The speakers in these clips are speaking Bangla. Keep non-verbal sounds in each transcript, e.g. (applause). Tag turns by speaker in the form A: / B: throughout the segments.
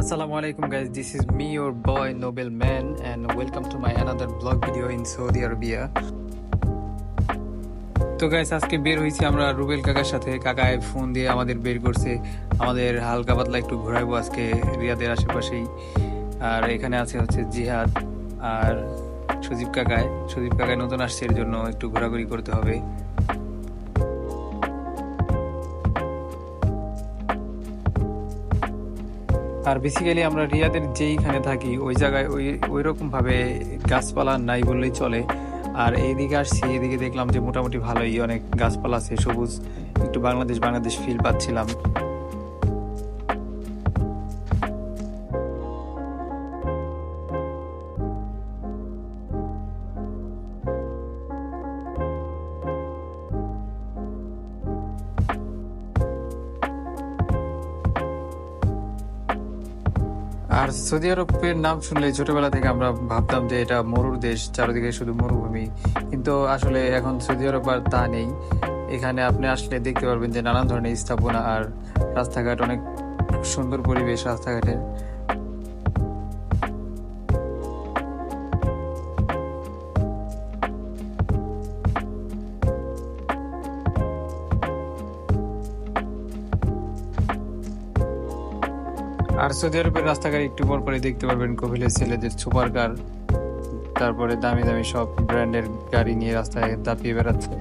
A: Assalamu alaikum guys, this is me your boy Nobel Man and welcome to my another vlog video in Saudi Arabia. তো গাইস আজকে বের হয়েছি আমরা রুবেল কাকার সাথে। কাকায় ফোন দিয়ে আমাদের বের করছে। আমাদের হালকা পাতলা একটু ঘোরাবো আজকে রিয়াদের আশেপাশেই। আর এখানে আছে হচ্ছে জিহাদ আর সুদীপ কাকায়। সুদীপ কাকায় নতুন আসছে এর জন্য একটু ঘোরাঘুরি করতে হবে। আর বেসিক্যালি আমরা রিয়াদের যেইখানে থাকি, ওই জায়গায় ওই ওই রকমভাবে গাছপালা নাই বললেই চলে। আর এইদিকে আসছি এদিকে দেখলাম যে মোটামুটি ভালোই অনেক গাছপালা আছে, সবুজ। একটু বাংলাদেশ বাংলাদেশ ফিল পাচ্ছিলাম। আর সৌদি আরবের নাম শুনলে ছোটবেলা থেকে আমরা ভাবতাম যে এটা মরুর দেশ, চারিদিকে শুধু মরুভূমি। কিন্তু আসলে এখন সৌদি আরব আর তা নেই। এখানে আপনি আসলে দেখতে পারবেন যে নানান ধরনের স্থাপনা আর রাস্তাঘাট, অনেক সুন্দর পরিবেশ রাস্তাঘাটের। আর সৌদি আরবের রাস্তাঘাট একটু পর পরে দেখতে পারবেন কপিলের ছেলেদের সুপার কার তারপরে দামি দামি সব ব্র্যান্ডের গাড়ি নিয়ে রাস্তায় দাপিয়ে বেড়াচ্ছে।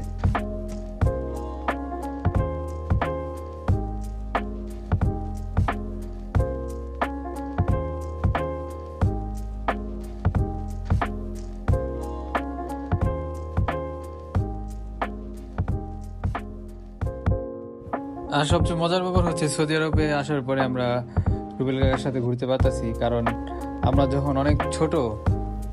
A: আর সবচেয়ে মজার ব্যাপার হচ্ছে সৌদি আরবে আসার পরে আমরা রুবেল কাকার সাথে ঘুরতে পারতাছি, কারণ আমরা যখন অনেক ছোট,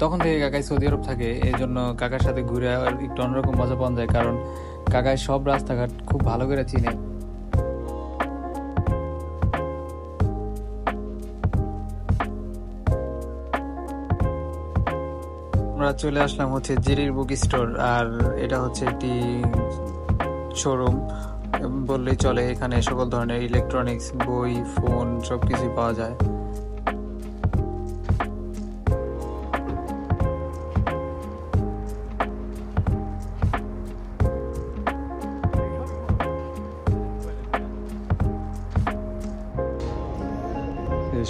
A: তখন থেকে কাকাই সৌদি আরব থাকে এই জন্য কাকার সাথে ঘুরে একটু অন্যরকম মজা পাওয়া যায়, কারণ কাকাই সব রাস্তাঘাট খুব ভালো করে চিনে। আমরা চলে আসলাম হচ্ছে জেরির বুক স্টোর, আর এটা হচ্ছে একটি শোরুম বললেই চলে এখানে সকল ধরনের ইলেকট্রনিক্স বই ফোন সব কিছুই পাওয়া যায়।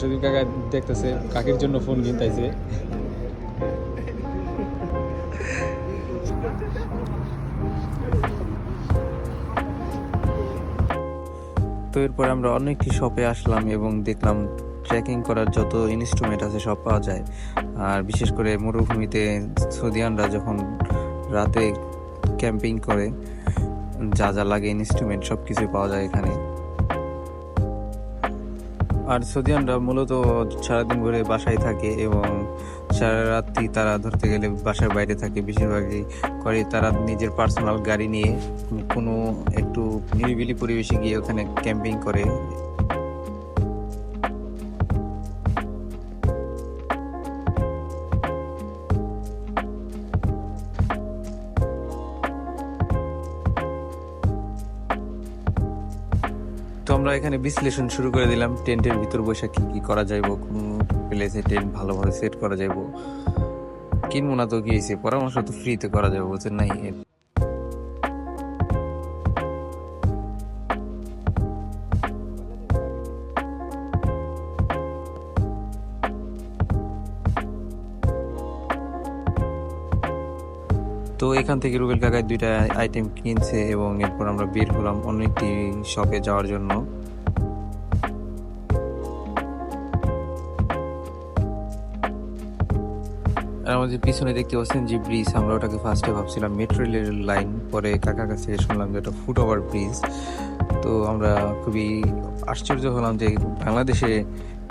A: সুদীপ কাকা দেখতেছে কাকির জন্য ফোন কিনতেছে (laughs) তো এরপরে আমরা অন্য শপে আসলাম এবং দেখলাম ট্রেকিং করার যত ইনস্ট্রুমেন্ট আছে সব পাওয়া যায়। আর বিশেষ করে মরুভূমিতে সৌদিয়ানরা যখন রাতে ক্যাম্পিং করে, যা যা লাগে ইনস্ট্রুমেন্ট সব কিছু পাওয়া যায় এখানে। আর সৌদিয়ানরা মূলত সারাদিন ঘুরে বাসায় থাকে এবং সারা রাত্রি তারা ধরতে গেলে বাসার বাইরে থাকে, বেশিরভাগই করে তারা নিজের পার্সোনাল গাড়ি নিয়ে, কোনো একটু নিরিবিলি পরিবেশে গিয়ে ওখানে ক্যাম্পিং করে। তো আমরা এখানে বিশ্লেষণ শুরু করে দিলাম, টেন্টের ভিতর বৈশাখ কি কি করা যাইব, কোন প্লেসে টেন্ট ভালোভাবে সেট করা যাইব। কিনবো না তো গিয়েছে পরামর্শ তো ফ্রিতে করা যাবে বলছে নাই? তো এখান থেকে রুবেল কাকায় দুইটা আইটেম কিনছে এবং এরপর আমরা বের হলাম অন্য একটি শপে যাওয়ার জন্য। আমাদের পিছনে দেখতে পাচ্ছেন যে ব্রিজ আমরা ওটাকে ফার্স্টে ভাবছিলাম মেট্রো রেলের লাইন পরে কাকার কাছে শুনলাম যে এটা ফুট ওভার ব্রিজ তো আমরা খুবই আশ্চর্য হলাম যে বাংলাদেশে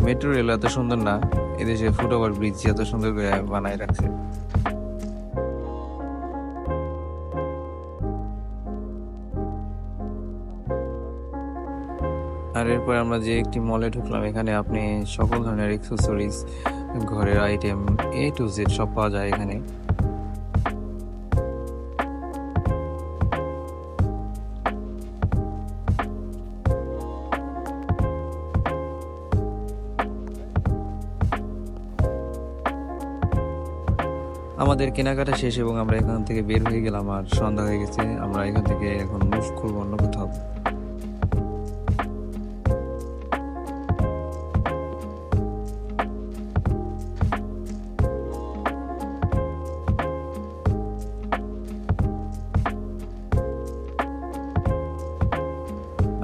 A: মেট্রো রেল এত সুন্দর না, এদেশে ফুট ওভার ব্রিজ এত সুন্দর করে বানায় রাখছে। আর এরপর আমরা যে একটি মলে ঢুকলাম, এখানে আপনি সকল ধরনের অ্যাক্সেসরিজ ঘরের আইটেম এ টু জেড সব পাওয়া যায় এখানে। আমাদের কেনাকাটা শেষ এবং আমরা এখান থেকে বের হয়ে গেলাম আর সন্ধ্যা হয়ে গেছে। আমরা এখান থেকে এখন মুভ করব অন্য কোথাও।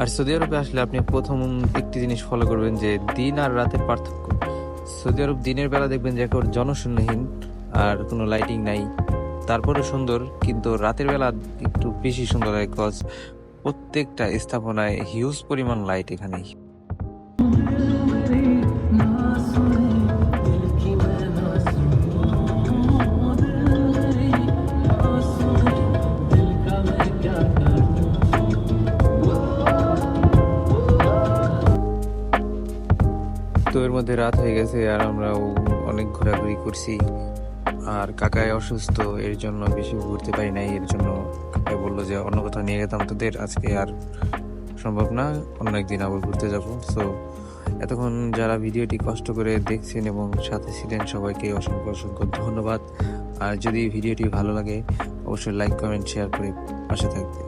A: আর সৌদি আরবে আসলে আপনি প্রথম একটি জিনিস ফলো করবেন যে দিন আর রাতের পার্থক্য। সৌদি আরব দিনের বেলা দেখবেন যে একেবারে জনশূন্যহীন আর কোনো লাইটিং নাই। তারপরে সুন্দর, কিন্তু রাতের বেলা একটু বেশি সুন্দর হয় কজ প্রত্যেকটা স্থাপনায় হিউজ পরিমাণ লাইট এখানে এর মধ্যে রাত হয়ে গেছে আর আমরা অনেক ঘোরাঘুরি করছি। আর কাকায় অসুস্থ, এর জন্য বেশি ঘুরতে পারি নাই, এর জন্য কাকাই বলল যে অন্য কোথাও নিয়ে যেতাম তোদের, আজকে আর সম্ভব না, অন্য একদিন আবার ঘুরতে যাব। সো এতক্ষণ যারা ভিডিওটি কষ্ট করে দেখছেন এবং সাথে ছিলেন, সবাইকে অসংখ্য অসংখ্য ধন্যবাদ। আর যদি ভিডিওটি ভালো লাগে, অবশ্যই লাইক কমেন্ট শেয়ার করে পাশে থাকবে